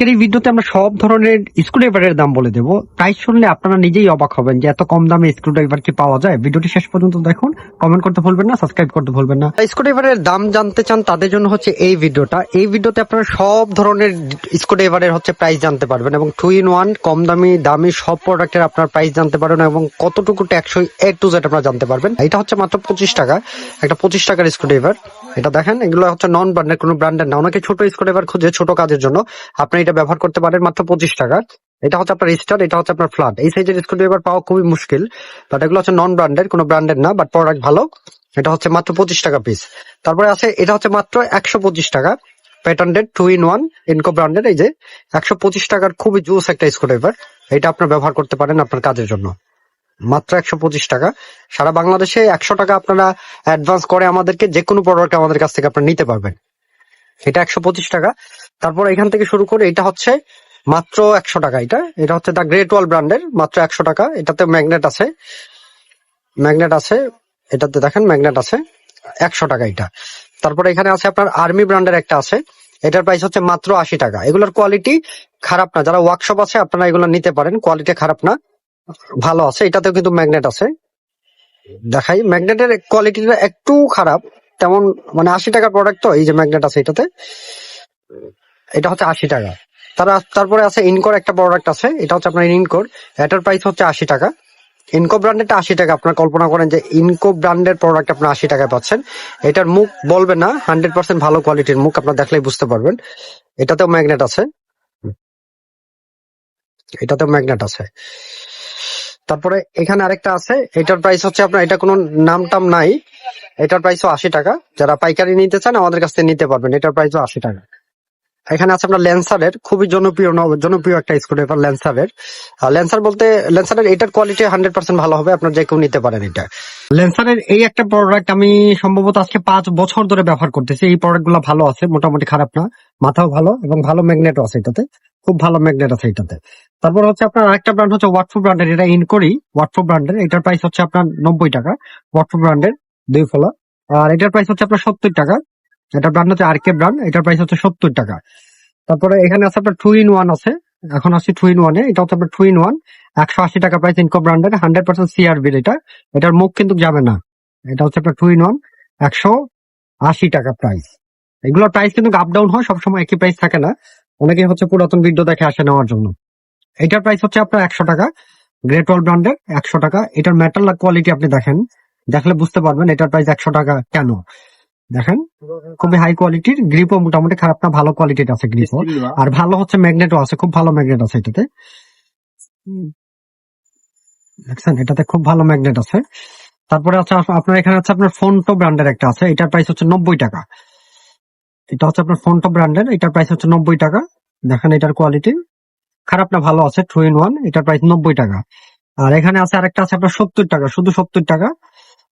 আজকের এই ভিডিওতে আমরা সব ধরনের স্ক্রুড্রাইভারের দাম বলে দেবো। প্রাইস শুনলে আপনারা নিজেই অবাক হবেন যে এত কম দামে স্ক্রুড্রাইভার কি পাওয়া যায়। ভিডিওটি শেষ পর্যন্ত দেখুন কমেন্ট করতে ভুলবেন না সাবস্ক্রাইব করতে ভুলবেন না। স্ক্রুড্রাইভারের দাম জানতে চান, তাদের জন্য হচ্ছে এই ভিডিওটা। এই ভিডিওতে আপনারা সব ধরনের স্ক্রুড্রাইভারের হচ্ছে প্রাইস জানতে পারবেন এবং টু ইন ওয়ান কম দামি দামি সব প্রোডাক্টের আপনার প্রাইস জানতে পারবেন এবং কতটুকু ট্যাক্সই এ টু জেড আপনারা জানতে পারবেন। এটা হচ্ছে মাত্র পঁচিশ টাকা, একটা পঁচিশ টাকার স্ক্রুড্রাইভার এটা দেখেন, এগুলো হচ্ছে নন ব্র্যান্ডের কোনো ব্র্যান্ডের না। অনেকে ছোট স্ক্রুড্রাইভার খুঁজে ছোট কাজের জন্য। আপনি এটা ব্যবহার করতে পারেন মাত্র পঁচিশ টাকা। এটা হচ্ছে আপনার স্টার, এটা হচ্ছে আপনার ফ্ল্যাট। এই সাইজের স্ক্রুড্রাইভার পাওয়া খুবই মুশকিল বাট এগুলো হচ্ছে নন ব্র্যান্ডের কোনো ব্র্যান্ডের না বাট প্রোডাক্ট ভালো। এটা হচ্ছে মাত্র পঁচিশ টাকা পিস তারপরে আছে, এটা হচ্ছে মাত্র একশো পঁচিশ টাকা। প্যাটার্নের টু ইন ওয়ান ইনকো ব্র্যান্ডের এই যে একশো পঁচিশ টাকার খুবই জুস একটা স্ক্রুড্রাইভার এটা আপনার ব্যবহার করতে পারেন আপনার কাজের জন্য। মাত্র একশো পঁচিশ টাকা। সারা বাংলাদেশে একশো টাকা আপনারা অ্যাডভান্স করে আমাদেরকে যে কোনো প্রোডাক্ট আমাদের কাছ থেকে আপনারা নিতে পারবেন। এটা একশো পঁচিশ টাকা। তারপর এখান থেকে শুরু করে এটা হচ্ছে মাত্র একশো টাকা এটা। এটা হচ্ছে দা গ্রেট ওয়াল ব্র্যান্ডের মাত্র একশো টাকা। এটাতে ম্যাগনেট আছে। ম্যাগনেট আছে। এটাতে দেখেন ম্যাগনেট আছে। একশো টাকা এটা। তারপরে এখানে আছে আপনার আর্মি ব্র্যান্ডের একটা আছে। এটার প্রাইস হচ্ছে মাত্র আশি টাকা। এগুলোর কোয়ালিটি খারাপ না। যারা ওয়ার্কশপ আছে, আপনারা এগুলো নিতে পারেন। কোয়ালিটি খারাপ না। ভালো আছে। এটাতেও কিন্তু ম্যাগনেট আছে। দেখাই। ম্যাগনেটের কোয়ালিটিটা একটু খারাপ। তেমন মানে আশি টাকার প্রোডাক্ট তো, এই যে ম্যাগনেট আছে এটাতে। এটা হচ্ছে আশি টাকা। তারা তারপরে আছে ইনকোর একটা প্রোডাক্ট আছে, এটা হচ্ছে আপনার ইনকোর এটার প্রাইস হচ্ছে আশি টাকা। ইনকো ব্র্যান্ডেরটা আশি টাকা, আপনার কল্পনা করেন যে ইনকো ব্র্যান্ডের প্রোডাক্ট আপনার আশি টাকায় পাচ্ছেন। এটার মুখ বলবে না হান্ড্রেড পার্সেন্ট ভালো কোয়ালিটির মুখ, আপনার দেখলেই বুঝতে পারবেন। এটাতেও ম্যাগনেট আছে। এটাতেও ম্যাগনেট আছে। তারপরে এখানে আরেকটা আছে, এটার প্রাইস হচ্ছে আপনার, এটা কোনো নাম টাম নাই। এটার প্রাইসও আশি টাকা। যারা পাইকারি নিতে চান, আমাদের কাছ থেকে নিতে পারবেন। এটার প্রাইসও আশি টাকা। এখানে আছে আপনার ল্যান্সারের খুবই জনপ্রিয় জনপ্রিয় একটা স্ক্রুড্রাইভার ল্যান্সারের ল্যান্সার বলতে ল্যান্সারের এটার কোয়ালিটি হান্ড্রেড পার্সেন্ট ভালো হবে, আপনার যে কেউ নিতে পারেন এটা। ল্যান্সারের এই একটা প্রোডাক্ট আমি সম্ভবত আজকে পাঁচ বছর ধরে ব্যবহার করতেছি, এই প্রোডাক্টগুলো ভালো আছে, মোটামুটি খারাপ না, মাথাও ভালো এবং ভালো ম্যাগনেটও আছে এটাতে, খুব ভালো ম্যাগনেট আছে এটাতে। তারপর হচ্ছে আপনার আরেকটা ব্র্যান্ড হচ্ছে ওয়াটফো ব্র্যান্ডের এটা ইনকোরি ওয়াটফো ব্র্যান্ডের এটার প্রাইস হচ্ছে আপনার নব্বই টাকা। ওয়াটফো ব্র্যান্ডের দুই ফলা, আর এটার প্রাইস হচ্ছে আপনার সত্তর টাকা। এটা ব্র্যান্ড হচ্ছে আরকে ব্র্যান্ড এটার প্রাইস হচ্ছে সত্তর টাকা। তারপরে এখানে আছে আপনার টু ইন ওয়ান আছে, এখন আছে টু ইন ওয়ানে এটা হচ্ছে আপনার টু ইন ওয়ান একশো আশি টাকা প্রাইস ইনকো ব্র্যান্ডের হান্ড্রেড পার্সেন্ট সিআরবির এটা, এটার মুখ কিন্তু যাবে না। এটা হচ্ছে আপনার টু ইন ওয়ান একশো আশি টাকা প্রাইস এগুলোর প্রাইস কিন্তু আপ ডাউন হয়, সবসময় একই প্রাইস থাকে না। অনেকে হচ্ছে পুরাতন ভিডিও দেখে আসে নেওয়ার জন্য। এটার প্রাইস হচ্ছে আপনার একশো টাকা গ্রেট ওয়াল ব্র্যান্ডের একশো টাকা। এটার মেটাল কোয়ালিটি আপনি দেখেন, দেখলে বুঝতে পারবেন এটার প্রাইস একশো টাকা কেন। দেখেন খুবই হাই কোয়ালিটির গ্রিপও মোটামুটি খারাপ না ভালো কোয়ালিটির আছে গ্রিপও আর ভালো হচ্ছে ম্যাগনেটও আছে খুব ভালো ম্যাগনেট আছে এটাতে। দেখছেন এটাতে খুব ভালো ম্যাগনেট আছে। তারপরে আছে আপনার এখানে আছে আপনার ফোনটো ব্র্যান্ডের একটা আছে এটার প্রাইস হচ্ছে নব্বই টাকা। এটা হচ্ছে আপনার ফোনটো ব্র্যান্ডের এটার প্রাইস হচ্ছে নব্বই টাকা। দেখেন এটার কোয়ালিটি খারাপ না ভালো আছে টু ইন ওয়ান এটার প্রাইস নব্বই টাকা। আর এখানে আছে আরেকটা আছে আপনার সত্তর টাকা শুধু সত্তর টাকা।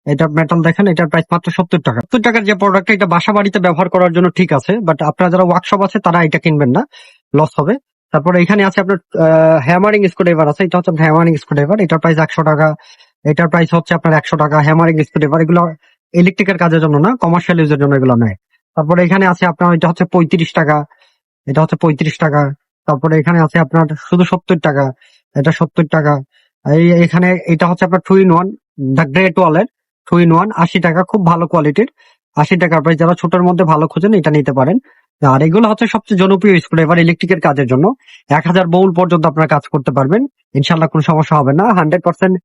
এটা মেটাল দেখেন, এটার প্রাইস মাত্র সত্তর টাকা। সত্তর টাকার যে প্রোডাক্ট এটা বাসা বাড়িতে ব্যবহার করার জন্য ঠিক আছে বাট আপনারা যারা ওয়ার্কশপ আছে, তারা এটা কিনবেন না লস হবে। তারপরে এখানে আছে আপনার হ্যামারিং স্ক্রুড্রাইভার আছে, এটা হচ্ছে হ্যামারিং স্ক্রুড্রাইভার এটার প্রাইস একশো টাকা, এটার প্রাইস হচ্ছে আপনার একশো টাকা হ্যামারিং স্ক্রুড্রাইভার এগুলো ইলেকট্রিকের কাজের জন্য না কমার্শিয়াল ইউজের জন্য এগুলো নেয়। তারপরে এখানে আছে আপনার, এটা হচ্ছে পঁয়ত্রিশ টাকা, এটা হচ্ছে পঁয়ত্রিশ টাকা, তারপরে এখানে আছে আপনার শুধু সত্তর টাকা, এটা সত্তর টাকা। এই, এখানে এটা হচ্ছে আপনার two in one the great ওয়ালের টু ইন ওয়ান আশি টাকা খুব ভালো কোয়ালিটির আশি টাকার প্রাইস যারা ছোটোর মধ্যে ভালো খোঁজেন, এটা নিতে পারেন। আর এগুলো হচ্ছে সবচেয়ে জনপ্রিয় স্ক্রুড্রাইভার ইলেকট্রিকের কাজের জন্য। এক হাজার বউল পর্যন্ত আপনারা কাজ করতে পারবেন। ইনশাল্লাহ কোনো সমস্যা হবে না। হান্ড্রেড পার্সেন্ট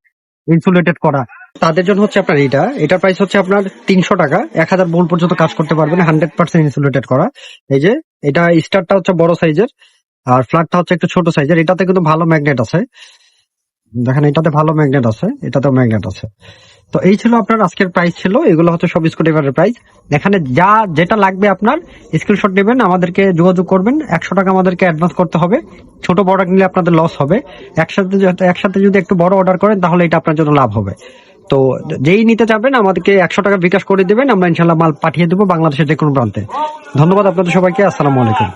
ইনসুলেটেড করা। তাদের জন্য হচ্ছে আপনার এটা এটার প্রাইস হচ্ছে আপনার তিনশো টাকা। এক হাজার বউল পর্যন্ত কাজ করতে পারবেন হান্ড্রেড পার্সেন্ট ইনসুলেটেড করা। এই যে, এটা স্টারটা হচ্ছে বড় সাইজের আর ফ্ল্যাটটা হচ্ছে একটু ছোট সাইজের এটাতে কিন্তু ভালো ম্যাগনেট আছে। দেখেন, এটাতে ভালো ম্যাগনেট আছে। এটাতেও ম্যাগনেট আছে। তো এই ছিল আপনার আজকের প্রাইস ছিল, এগুলো হচ্ছে সব স্কুটিভারের প্রাইস এখানে যা যেটা লাগবে আপনার স্ক্রিনশট নেবেন, আমাদেরকে যোগাযোগ করবেন। একশো টাকা আমাদেরকে অ্যাডভান্স করতে হবে। ছোট প্রোডাক্ট নিলে আপনাদের লস হবে। একসাথে একসাথে যদি একটু বড় অর্ডার করেন, তাহলে এটা আপনার জন্য লাভ হবে। তো যেই নিতে যাবেন আমাদেরকে একশো টাকা বিকাশ করে দেবেন। আমরা ইনশাল্লাহ মাল পাঠিয়ে দেবো বাংলাদেশের যে কোনো প্রান্তে। ধন্যবাদ আপনাদের সবাইকে। আসসালামু আলাইকুম।